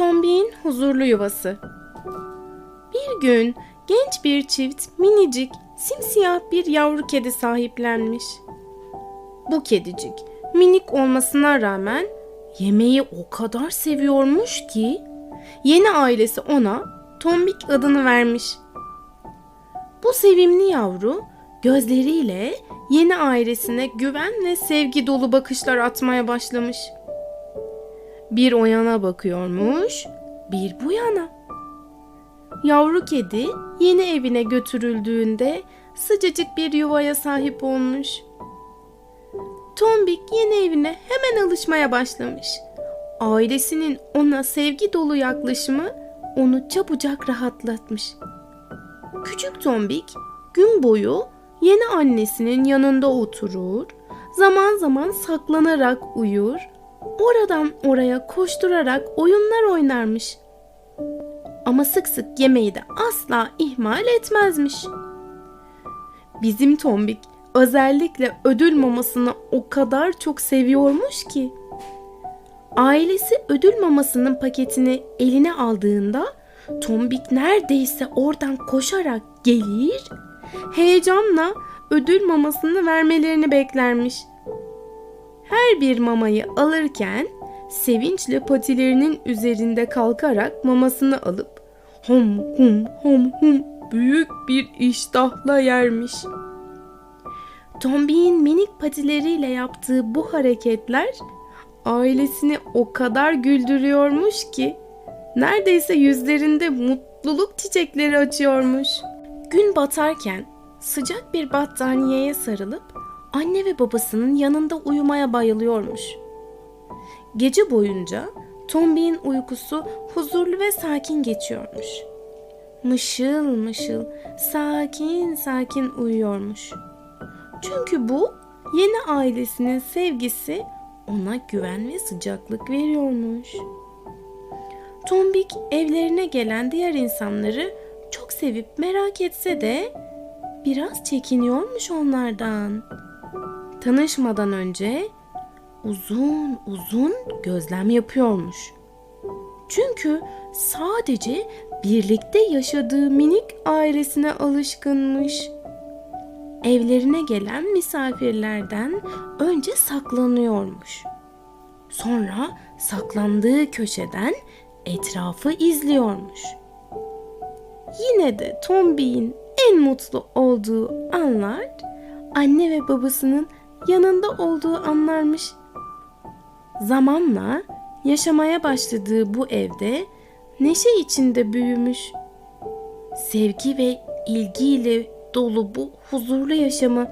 Tombik'in huzurlu yuvası. Bir gün genç bir çift minicik, simsiyah bir yavru kedi sahiplenmiş. Bu kedicik minik olmasına rağmen yemeği o kadar seviyormuş ki yeni ailesi ona Tombik adını vermiş. Bu sevimli yavru gözleriyle yeni ailesine güven ve sevgi dolu bakışlar atmaya başlamış. Bir o yana bakıyormuş, bir bu yana. Yavru kedi yeni evine götürüldüğünde sıcacık bir yuvaya sahip olmuş. Tombik yeni evine hemen alışmaya başlamış. Ailesinin ona sevgi dolu yaklaşımı onu çabucak rahatlatmış. Küçük Tombik gün boyu yeni annesinin yanında oturur, zaman zaman saklanarak uyur, oradan oraya koşturarak oyunlar oynarmış. Ama sık sık yemeği de asla ihmal etmezmiş. Bizim Tombik özellikle ödül mamasını o kadar çok seviyormuş ki. Ailesi ödül mamasının paketini eline aldığında Tombik neredeyse oradan koşarak gelir, heyecanla ödül mamasını vermelerini beklermiş. Her bir mamayı alırken sevinçle patilerinin üzerinde kalkarak mamasını alıp hom hum hom hum büyük bir iştahla yermiş. Tombik'in minik patileriyle yaptığı bu hareketler ailesini o kadar güldürüyormuş ki neredeyse yüzlerinde mutluluk çiçekleri açıyormuş. Gün batarken sıcak bir battaniyeye sarılıp anne ve babasının yanında uyumaya bayılıyormuş. Gece boyunca Tombik'in uykusu huzurlu ve sakin geçiyormuş. Mışıl mışıl, sakin sakin uyuyormuş. Çünkü bu yeni ailesinin sevgisi ona güven ve sıcaklık veriyormuş. Tombik evlerine gelen diğer insanları çok sevip merak etse de biraz çekiniyormuş onlardan. Tanışmadan önce uzun uzun gözlem yapıyormuş. Çünkü sadece birlikte yaşadığı minik ailesine alışkınmış. Evlerine gelen misafirlerden önce saklanıyormuş. Sonra saklandığı köşeden etrafı izliyormuş. Yine de Tombik'in en mutlu olduğu anlar anne ve babasının yanında olduğu anlarmış. Zamanla yaşamaya başladığı bu evde neşe içinde büyümüş. Sevgi ve ilgiyle dolu bu huzurlu yaşamı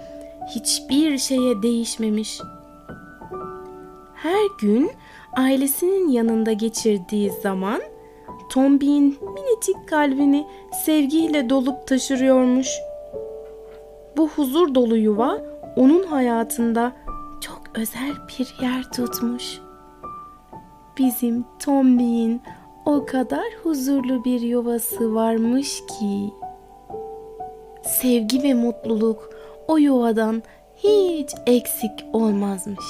hiçbir şeye değişmemiş. Her gün ailesinin yanında geçirdiği zaman Tombik'in minicik kalbini sevgiyle dolup taşırıyormuş. Bu huzur dolu yuva onun hayatında çok özel bir yer tutmuş. Bizim Tombik'in o kadar huzurlu bir yuvası varmış ki sevgi ve mutluluk o yuvadan hiç eksik olmazmış.